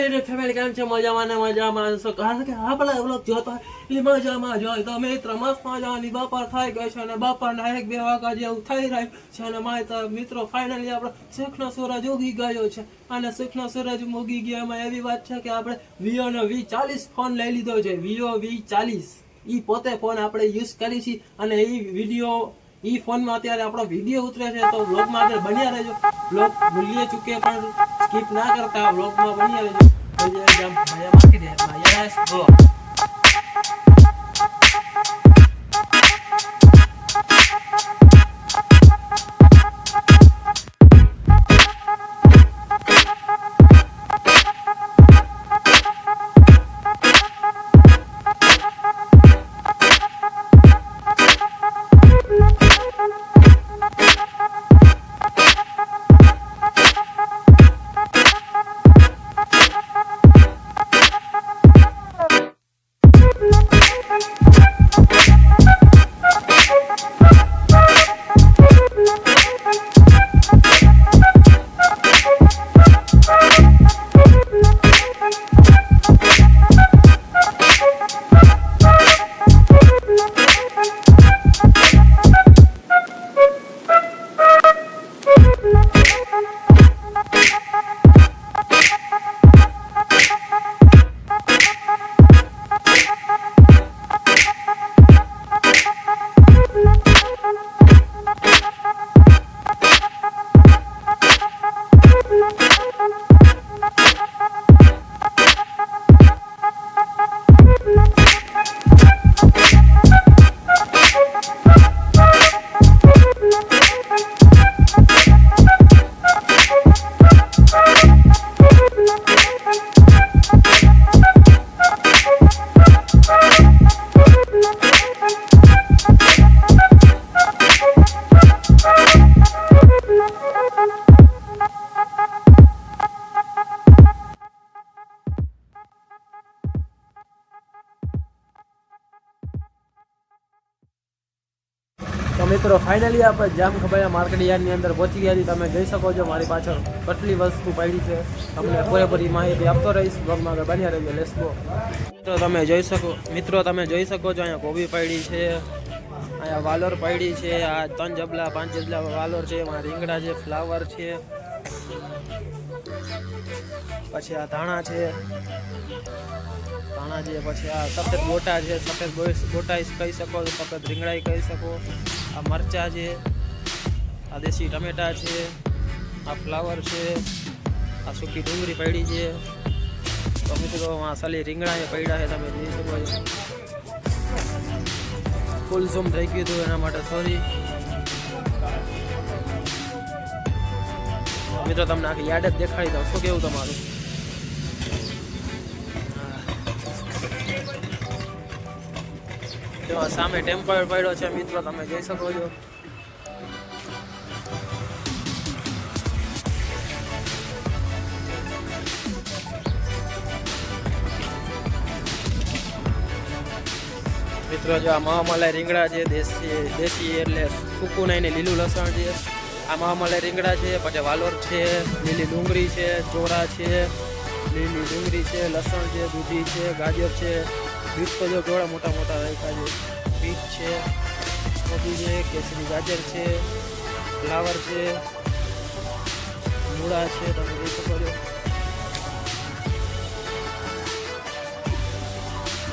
હાય family કેમ છે? મજામાં ને મજામાં. છો કારણ કે આપણા વ્લોગ જોતા મજામાં જોઈ તો મિત્ર મસ્ત મજાની બપોર થઈ ગઈ છે અને બપોરના એક બે વાગ્યા જેવું થઈ રહ્યું છે અને મારે તો મિત્રો ફાઇનલી આપણે સુખનો સૂરજ ઉગી ગયો છે. અને સુખનો સૂરજ ઉગી ગયો એમાં એવી વાત છે કે આપણે વીઓ નો વી ચાલીસ ફોન લઈ લીધો છે. વીઓ વી ચાલીસ. એ પોતે ફોન આપણે યુઝ કરી છે અને એ વીડિયો ઈ ફોનમાં અત્યારે આપણો વીડિયો ઉતરે છે, તો બ્લોગમાં આગળ બન્યા રહેજો. બ્લોગ ભૂલીએ ચૂકે પણ સ્કીપ ના કરતા બ્લોગમાં બન્યા રહેજો. તો જે જેમ ભાઈ મિત્રો ફાઇનલી આપણે જામ ખબર માર્કેટ યાર્ડની અંદર પહોંચી ગયા તમે જોઈ શકો છો, મારી પાછળ કેટલી વસ્તુ પડી છે. તમને પૂરેપૂરી માહિતી આપતો રહીશ. બ્લોગમાં આગળ બન્યા રહેજો. લેસ ગો મિત્રો, તમે જોઈ શકો, મિત્રો, તમે જોઈ શકો છો, અહીંયા કોબી પડી છે, અહીંયા વાલોર પડી છે, આ ત્રણ જબલા, પાંચ જબલા વાલોર છે, એમાં રીંગણા છે, ફ્લાવર છે, પછી આ ધાણા છે ધાણા છે, પછી આ સફેદ ગોટા છે, સફેદ ગોટા કહી શકો સફેદ રીંગણાઈ કહી શકો. આ મરચા છે, આ દેશી ટમેટા છે, આ ફ્લાવર છે, આ સૂકી ડુંગળી પડી છે. તો મિત્રો, આ સાલી રીંગણા એ પડ્યા છે, તમે જોઈ શકો છો. ફૂલ ઝૂમ થઈ ગયું હતું એના માટે સોરી મિત્રો, તમને આખી યાદ જ દેખાડી દઉં. શું કેવું તમારું? જો સામે ટેમ્પર પડ્યો છે, મિત્રો, તમે જોઈ શકો છો. મિત્રો, જો, આ મહામલાય રીંગણા છે દેશી દેશી એટલે સૂકું નહીં, ને લીલું લસણ છે. આ મહામલાય રીંગણા છે, પછી વાલોર છે, લીલી ડુંગળી છે ચોરા છે, લીલી ડુંગળી છે, લસણ છે, દૂધી છે, ગાજર છે. બીટ તો જો કેવડા મોટા મોટા રાખ્યા છે. બીટ છે કોબી છે, કેસરી ગાજર છે, ફ્લાવર છે, મૂળા છે, તમે જોઈ શકો છો.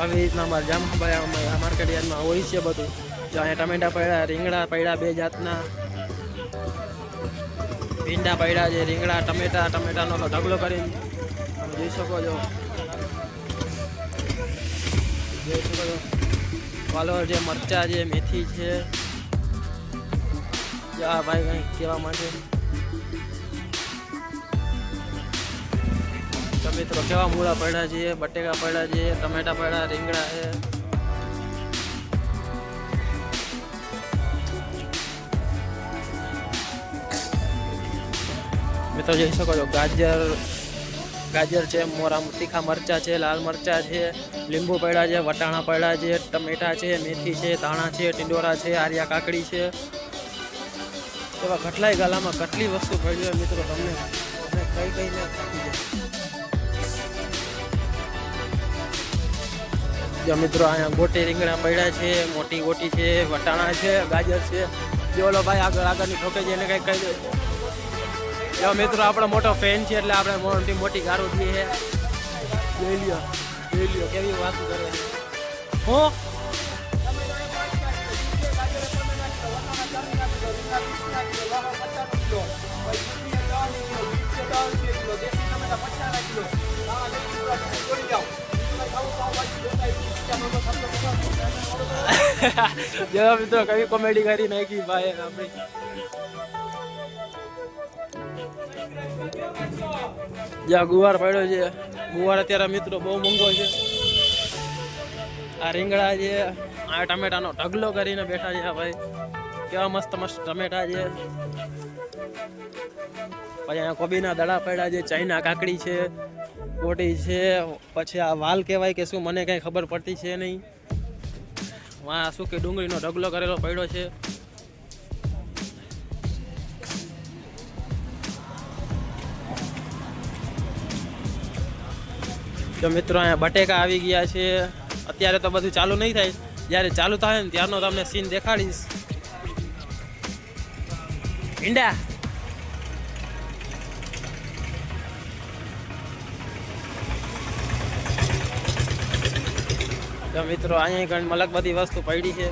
આવી રીતના અમારે જામભાઈ માર્કેટ યાર્ડમાં હોય છે બધું. જો અહીંયા ટમેટા પડ્યા, રીંગણા પડ્યા બે જાતના. ભીંડા પડ્યા છે, રીંગણા, ટમેટા, ટમેટાનો ઢગલો કરીને તમે જોઈ શકો છો. જોઈ શકો છો વાલોર છે મરચા છે, મેથી છે. જો આ ભાઈ કંઈક કહેવા માટે તો મિત્રો, કેવા મૂળા પડ્યા છે? બટેકા પડ્યા છે, ટમેટા પડ્યા, રીંગણા છે. મિત્રો, જોઈ શકો છો, ગાજર गाजर है मोरा तीखा मरचा है लाल मरचा है लींबू पड़ा है वटाणा पड़ा है टमेटा है मेथी है धाणा है टिंडोरा है आरिया काकड़ी है एवं कटलाई गाला में कटली वस्तु पड़ी है मित्रों तमने कई कई मित्रों गोटी रींगणा पड़ा है मोटी गोटी है वटाणा है गाजर है जो लो भाई आगे आगे कई कही दे જો મિત્રો આપણો મોટો ફેન છે એટલે આપણે મોટી મોટી ગારો દઈએ છે. જોઈ લ્યો જોઈ લ્યો કેવી વાત કરે હું? જો મિત્રો કઈ કોમેડી કરી નાખી ભાઈ આપણી. જ્યાં ગુવાર પડ્યો છે. ગુવાર અત્યારે મિત્રો બહુ મોંઘો છે. આ રીંગણા છે. આ ટમેટાનો ઢગલો કરીને બેઠા છે ભાઈ. કેવા મસ્ત મસ્ત ટમેટા છે. પછી અહીંયા કોબીના દડા પડ્યા છે, ચાઈના કાકડી છે, કોટી છે, પછી આ વાલ કહેવાય કે શું, મને કાંઈ ખબર પડતી છે નહીં. વાં શું કે ડુંગળીનો ઢગલો કરેલો પડ્યો છે. તો મિત્રો અહીંયા બટેકા આવી ગયા છે. અત્યારે તો બધું ચાલુ નહીં થાય. જ્યારે ચાલુ થાય ને ત્યારનો તમને સીન દેખાડીશ. ઈંડા. તો મિત્રો અહીંયા ઘણી મલક બધી વસ્તુ પડી છે.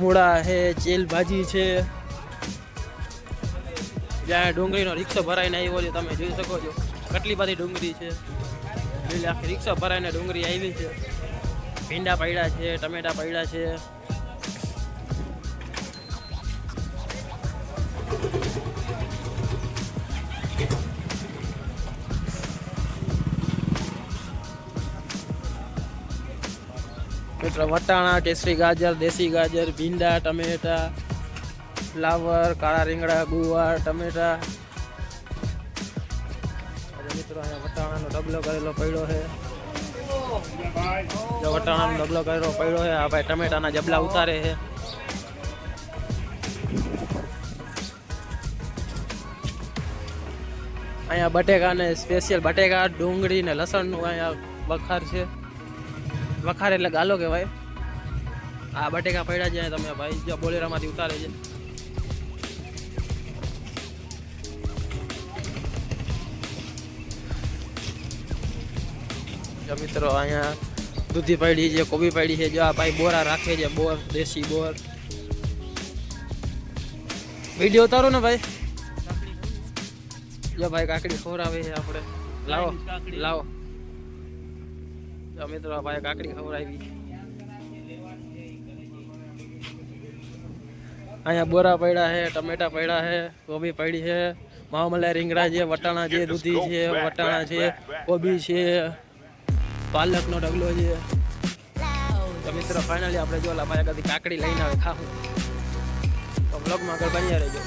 મૂળા છે ચેલ ભાજી છે. જ્યાં ડુંગળીનો રિક્ષો ભરાઈને આવ્યો છે, તમે જોઈ શકો છો. કેટલી બધી ડુંગળી છે. એટલે આખી રિક્ષો ભરાઈને ડુંગળી આવી છે. ભીંડા પડ્યા છે, ટમેટા પડ્યા છે. વટાણા, કેસરી ગાજર, દેશી ગાજર, ભીંડા, ટમેટા ફ્લાવર, કાળા રીંગણા, ગુવાર, ટમેટા. મિત્રો, અહીંયા વટાણાનો ડબલો કરેલો પડ્યો છે. જો વટાણાનો ડબલો કરેલો પડ્યો છે, આ ભાઈ ટમેટાના જબલા ઉતારે છે. અહીંયા બટેકા ને સ્પેશિયલ બટેકા, ડુંગળી ને લસણનું અહીંયા વખાર છે. વખાર એટલે ગાલો કહેવાય. આ બટેકા પડ્યા છે તમે ભાઈ, જો બોલેરામાંથી ઉતારે છે. જો મિત્રો અહીંયા દૂધી પડી છે, કોબી પડી છે, જો આ ભાઈ બોરા રાખે છે, બોર, દેશી બોર. વીડિયો ઉતારો ને ભાઈ. જો ભાઈ કાકડી ખવડાવે છે આપણે. લાવો લાવો. જો મિત્રો આ ભાઈ કાકડી ખવડાવી. અહીંયા બોરા પડ્યા છે, ટમેટા પડ્યા છે, કોબી પડી છે મામલા રીંગણા છે, વટાણા છે, દૂધી છે, વટાણા છે, કોબી છે. પાલકનો ઢગલો છે. તો મિત્રો ફાઇનલી આપણે જો ભાઈ કદી કાકડી લઈને આવે ખાવું તો બ્લોગમાં આગળ બન્યા રહેજો.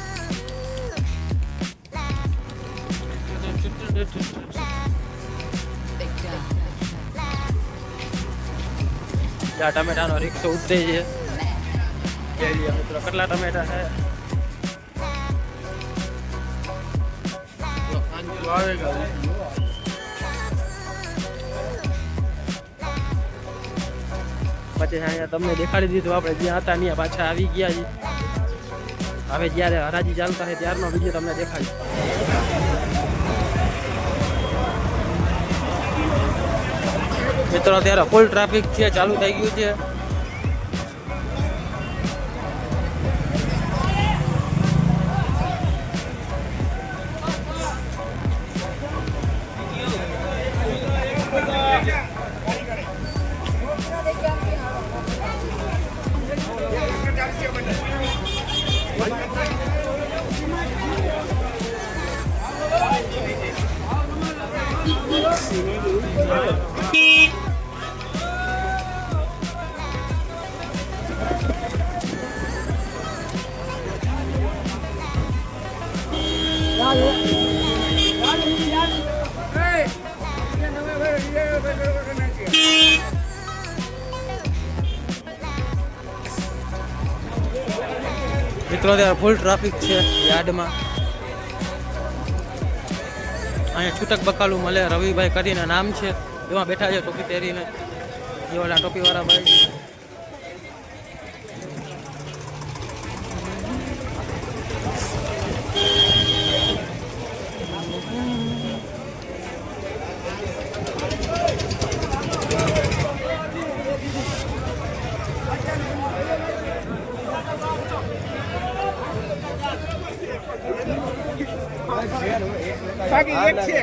જ્યાં ટમેટાનો રિક્ષો ઉતરે છે. મિત્રો, કેટલા ટમેટા છે? પછી અહીંયા તમને દેખાડી દીધું, આપણે જ્યાં હતા ત્યાં પાછા આવી ગયા છીએ. હવે જ્યારે હરાજી ચાલતા હોય ત્યારનો વીડિયો તમને દેખાડી મિત્રો, અત્યારે ફૂલ ટ્રાફિક છે, ચાલુ થઈ ગયું છે. મિત્રો ત્યાં ફૂલ ટ્રાફિક છે યાર્ડમાં. અહીંયા છૂટક બકાલું મળે, રવિભાઈ કરીને નામ છે. એમાં બેઠા છે ટોપી પહેરીને. એ ઓલા ટોપીવાળા ભાઈ. બાકી એક છે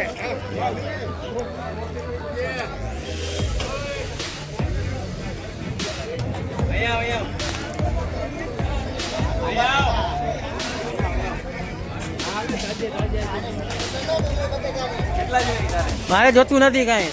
મારે જોતું નથી કાંઈ.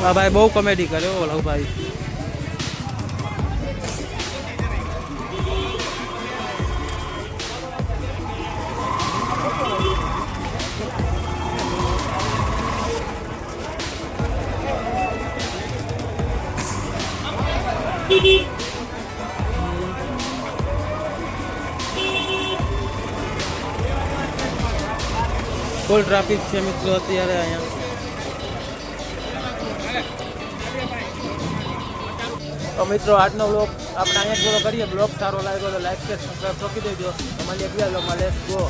આ ભાઈ બહુ કોમેડી કર્યો ઓલો ભાઈ ફૂલ ટ્રાફિક છે મિત્રો, અત્યારે અહીંયા. તો મિત્રો, આજનો બ્લોગ આપણે અહીંયા જ પૂરો કરીએ. બ્લોગ સારો લાગ્યો તો લાઈક શેર સબસ્ક્રાઈબ ઠોકી દેજો. તમારી એક બ્લોગમાં લેટ્સ ગો